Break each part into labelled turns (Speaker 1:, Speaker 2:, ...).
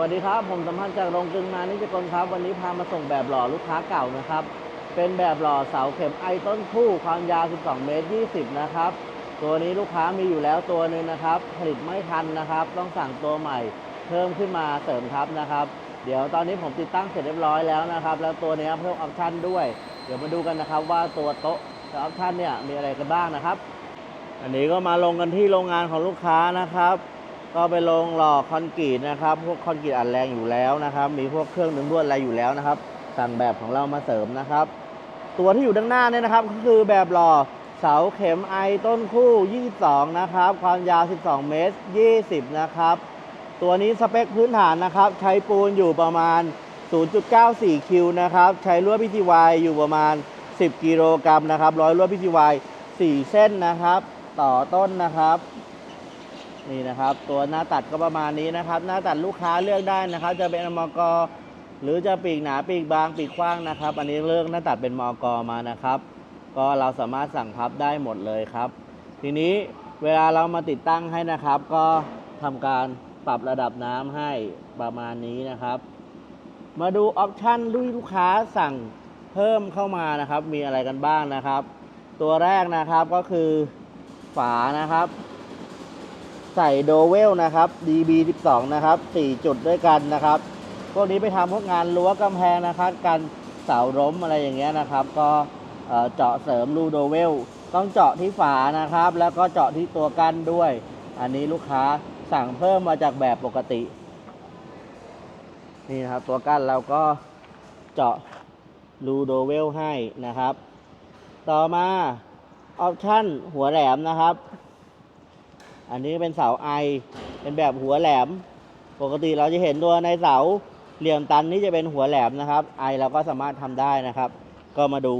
Speaker 1: วัสดีครับ ผมสัมพันธ์จากโรงกลึงมานิจกรครับ วันนี้พามาส่งแบบหล่อลูกค้าเก่านะครับ เป็นแบบหล่อเสาเข็มไอต้นคู่ความยาว 12 เมตร 20 นะครับ ตัวนี้ลูกค้ามีอยู่แล้วตัวหนึ่งนะครับ ผลิตไม่ทันนะครับ ต้องสั่งตัวใหม่ เพิ่มขึ้นมาเสริมทับนะครับ เดี๋ยวตอนนี้ผมติดตั้งเสร็จเรียบร้อยแล้วนะครับ แล้วตัวนี้เพิ่มออปชั่นด้วย เดี๋ยวมาดูกันนะครับว่าตัวโต๊ะกับออปชั่นเนี่ยมีอะไรกันบ้างนะครับ อันนี้ก็มาลงกันที่โรงงานของลูกค้านะครับ ก็ไปลงหล่อคอนกรีตนะครับ พวกคอนกรีตอัดแรงอยู่แล้วนะครับ มีพวกเครื่องดึงรวดอะไรอยู่แล้วนะครับ สั่งแบบของเรามาเสริมนะครับ ตัวที่อยู่ด้านหน้าเนี่ยนะครับก็คือแบบหล่อเสาเข็มไอต้นคู่ 22 นะครับ ความยาว 12 เมตร 20 นะครับ ตัวนี้สเปคพื้นฐานนะครับ ใช้ปูนอยู่ประมาณ 0.94 คิวนะครับ ใช้ลวด PTY อยู่ประมาณ 10 กิโลกรัมนะครับ ร้อยลวด PTY 4 เส้นนะครับ ต่อต้นนะครับ นี่นะครับ ตัวหน้าตัดก็ประมาณนี้นะครับ หน้าตัดลูกค้าเลือกได้นะครับ จะเป็นมกหรือจะปีกหนาปีกบางปีกกว้างนะครับ อันนี้เลือกหน้าตัดเป็นมกมานะครับ ก็เราสามารถสั่งพับได้หมดเลยครับ ทีนี้เวลาเรามาติดตั้งให้นะครับ ก็ทำการปรับระดับน้ำให้ประมาณนี้นะครับ มาดูออปชันที่ลูกค้าสั่งเพิ่มเข้ามานะครับ มีอะไรกันบ้างนะครับ ตัวแรกนะครับก็คือฝานะครับ ใส่โดเวลนะครับ DB12 นะครับ4จุดด้วยกันนะครับ พวกนี้ไปทำพวกงานรั้วกำแพงนะครับกันเสาล้มอะไรอย่างเงี้ยนะครับ ก็เอ่อเจาะเสริมรูโดเวล ต้องเจาะที่ฝานะครับ แล้วก็เจาะที่ตัวกั้นด้วย อันนี้ลูกค้าสั่งเพิ่มมาจากแบบปกติ นี่นะครับตัวกั้นเราก็เจาะรูโดเวลให้นะครับ ต่อมาออปชั่นหัวแหลมนะครับ อันนี้เป็นเสาไอ เป็นแบบหัวแหลม ปกติเราจะเห็นตัวในเสาเหลี่ยมตันนี่จะเป็นหัวแหลมนะครับ ไอเราก็สามารถทำได้นะครับ ก็มาดู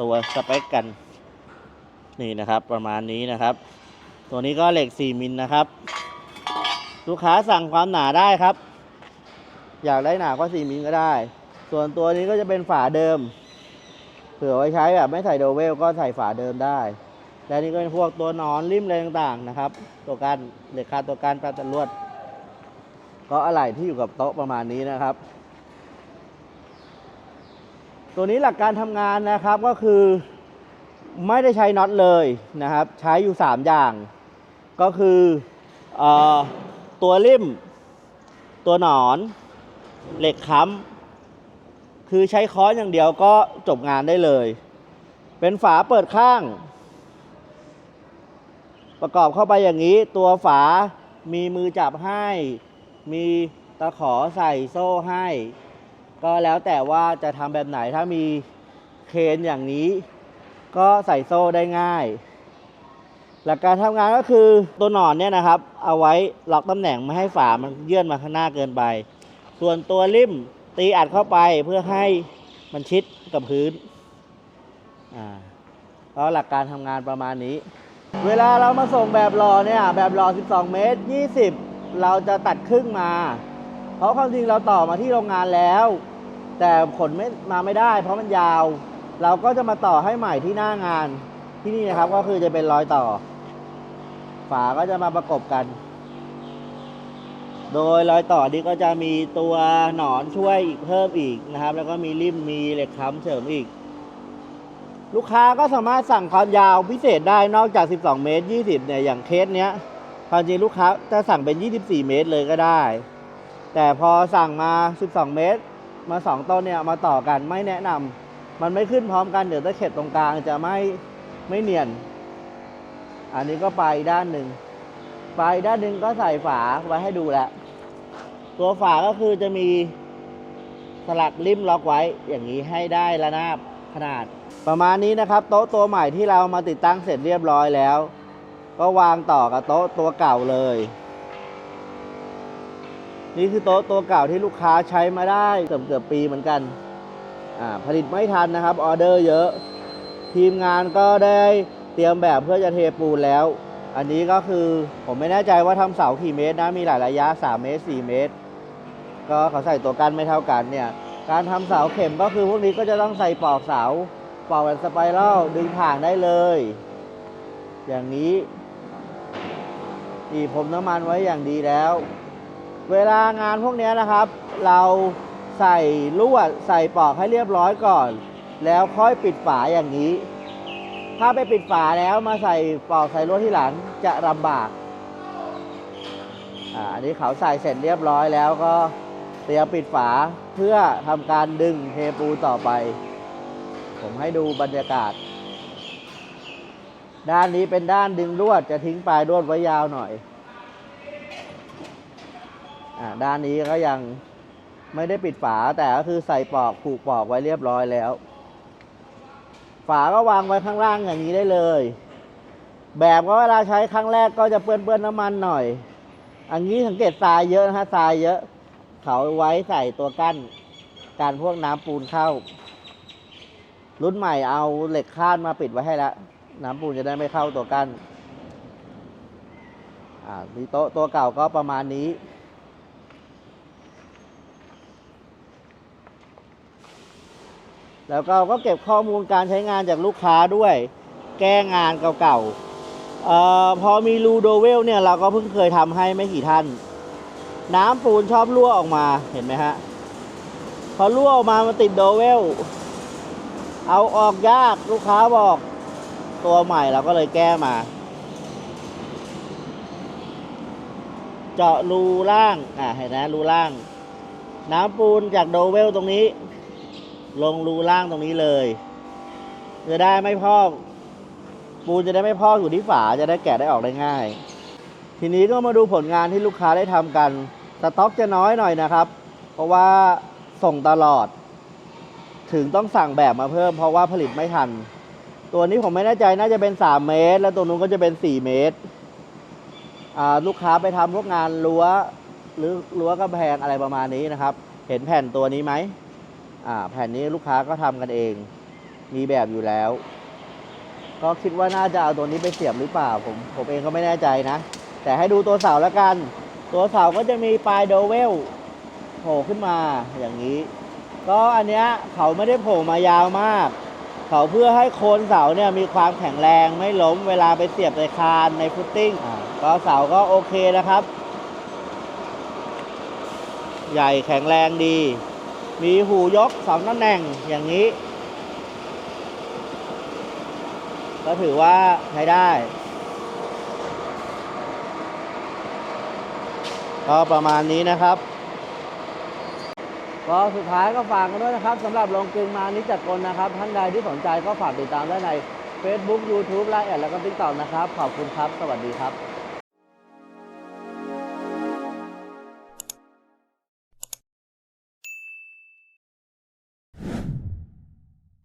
Speaker 1: ตัวสเปคกัน นี่นะครับประมาณนี้นะครับ ตัวนี้ก็เหล็ก 4 มิลนะครับ ลูกค้าสั่งความหนาได้ครับ อยากได้หนากว่า4มิลก็ได้ ส่วนตัวนี้ก็จะเป็นฝาเดิม เผื่อไว้ใช้แบบไม่ใส่โดเวลก็ใส่ฝาเดิมได้ และนี่ก็เป็นพวกตัวหนอนริมอะไรต่างๆนะครับ ตัวกันเหล็กคาตัวกันปลาตะลวด ก็อะไหล่ที่อยู่กับโต๊ะประมาณนี้นะครับ ตัวนี้หลักการทำงานนะครับก็คือไม่ได้ใช้น็อตเลยนะครับ ใช้อยู่ 3 อย่าง ก็คือเออตัวริม ตัวหนอน เหล็กค้ำคือใช้ค้อนอย่างเดียวก็จบงานได้เลย เป็นฝาเปิดข้าง ประกอบเข้าไปอย่างนี้ ตัวฝามีมือจับให้ มีตะขอใส่โซ่ให้ ก็แล้วแต่ว่าจะทำแบบไหนถ้ามีเคนอย่างนี้ ก็ใส่โซ่ได้ง่าย หลักการทำงานก็คือตัวหนอนเนี่ยนะครับ เอาไว้ล็อกตำแหน่งไม่ให้ฝามันเยื่อนมาข้างหน้าเกินไป ส่วนตัวริมตีอัดเข้าไปเพื่อให้มันชิดกับพื้นอ่าก็หลักการทำงานประมาณนี้ เวลาเรามาส่งแบบหล่อเนี่ยแบบหล่อ 12 เมตร 20 เราจะตัดครึ่งมา เพราะความจริงเราต่อมาที่โรงงานแล้ว แต่ผลไม่มาไม่ได้ เพราะมันยาว เราก็จะมาต่อให้ใหม่ที่หน้างานที่นี่นะครับก็คือจะเป็นรอยต่อ ฝาก็จะมาประกบกัน โดยรอยต่อนี้ก็จะมีตัวหนอนช่วยอีกเพิ่มอีกนะครับ แล้วก็มีริมมีเหล็กค้ำเสริมอีก ลูกค้าก็สามารถสั่งความยาวพิเศษได้นอกจาก 12 เมตร 20 เนี่ย อย่างเคสเนี้ยความจริงลูกค้าจะสั่งเป็น 24 เมตรเลยก็ได้ แต่พอสั่งมา 12 เมตร มา 2 ต้นเนี่ยมาต่อกันไม่แนะนำมันไม่ขึ้นพร้อมกันเดี๋ยวตะเข็บตรงกลางจะไม่ไม่เนียน อันนี้ก็ไปด้านหนึ่ง ไปด้านหนึ่งก็ใส่ฝาไว้ให้ดูแล้ว ตัวฝาก็คือจะมีสลักริมล็อกไว้อย่างนี้ให้ได้ระนาบ ขนาด ประมาณนี้นะครับ โต๊ะตัวใหม่ที่เรามาติดตั้งเสร็จเรียบร้อยแล้ว ก็วางต่อกับโต๊ะตัวเก่าเลย นี่คือโต๊ะตัวเก่าที่ลูกค้าใช้มาได้เกือบเกือบปีเหมือนกันผลิตไม่ทันนะครับออเดอร์เยอะ ทีมงานก็ได้เตรียมแบบเพื่อจะเทปูนแล้ว อันนี้ก็คือผมไม่แน่ใจว่าทำเสากี่เมตรนะมีหลายระยะ 3 เมตร 4 เมตร ก็เขาใส่ตัวกั้นไม่เท่ากันเนี่ย การทำเสาเข็มก็คือพวกนี้ก็จะต้องใส่ปลอกเสาปลอกแบบสไปรัลดึงถ่างได้เลย อย่างนี้ดีผมน้ำมันไว้อย่างดีแล้ว เวลางานพวกนี้นะครับ เราใส่ลวดใส่ปลอกให้เรียบร้อยก่อน แล้วค่อยปิดฝาอย่างนี้ ถ้าไปปิดฝาแล้วมาใส่ปลอกใส่ลวดที่หลังจะลำบากออันนี้เขาใส่เสร็จเรียบร้อยแล้วก็ เตรียมปิดฝาเพื่อทำการดึงเทปูนต่อไป ผมให้ดูบรรยากาศ ด้านนี้เป็นด้านดึงลวดจะทิ้งปลายลวดไว้ยาวหน่อยอด้านนี้ก็ยังไม่ได้ปิดฝาแต่ก็คือใส่ปลอกผูกปลอกไว้เรียบร้อยแล้ว ฝาก็วางไว้ข้างล่างอย่างนี้ได้เลย แบบก็เวลาใช้ครั้งแรกก็จะเปื้อนเปื้อนน้ำมันหน่อย อันนี้สังเกตทรายเยอะนะฮะทรายเยอะ เขาไว้ใส่ตัวกั้น การพวกน้ำปูนเข้า รุ่นใหม่เอาเหล็กคาดมาปิดไว้ให้แล้วน้ำปูนจะได้ไม่เข้าตัวกั้นอ่ามีโต๊ะตัวเก่าก็ประมาณนี้แล้วก็ก็เก็บข้อมูลการใช้งานจากลูกค้าด้วย แก้งานเก่าๆเอ่อพอมีรูโดเวลเนี่ย เราก็เพิ่งเคยทำให้ไม่กี่ท่าน น้ำปูนชอบรั่วออกมาเห็นไหมฮะพอรั่วออกมามันติดโดเวล เอาออกยากลูกค้าบอก ตัวใหม่เราก็เลยแก้มา เจาะรูล่าง อ่าเห็นนะรูล่าง น้ำปูนจากโดเวลตรงนี้ ลงรูล่างตรงนี้เลยจะได้ไม่พอกปูนจะได้ไม่พอกอยู่ที่ฝาจะได้แกะได้ออกได้ง่าย ทีนี้ก็มาดูผลงานที่ลูกค้าได้ทำกัน สต็อกจะน้อยหน่อยนะครับ เพราะว่าส่งตลอด ถึงต้องสั่งแบบมาเพิ่ม เพราะว่าผลิตไม่ทัน ตัวนี้ผมไม่แน่ใจน่าจะเป็น 3 เมตร แล้วตัวนู้นก็จะเป็น 4 เมตร ลูกค้าไปทำพวกงานรั้วหรือรั้วกำแพงอะไรประมาณนี้นะครับ เห็นแผ่นตัวนี้ไหมแผ่นนี้ลูกค้าก็ทำกันเอง มีแบบอยู่แล้ว ก็คิดว่าน่าจะเอาตัวนี้ไปเสียบหรือเปล่า ผมผมเองก็ไม่แน่ใจนะ แต่ให้ดูตัวเสาแล้วกัน ตัวเสาก็จะมีปลายโดเวลโผล่ขึ้นมาอย่างนี้ ก็อันเนี้ยเขาไม่ได้โผล่มายาวมาก เขาเพื่อให้โคนเสาเนี่ยมีความแข็งแรงไม่ล้มเวลาไปเสียบในคานในฟุตติ้งก็เสาก็โอเคนะครับ ใหญ่แข็งแรงดี มีหูยกสองตำแหน่งอย่างนี้ ก็ถือว่าใช้ได้ ก็ประมาณนี้นะครับก็สุดท้ายก็ฝากกันด้วยนะครับสำหรับลงกลึงมานิจจกลนะครับท่านใดที่สนใจก็ฝากติดตามได้ใน Facebook YouTube ไลน์แอดแล้วก็ TikTok นะครับ ขอบคุณครับ สวัสดีครับ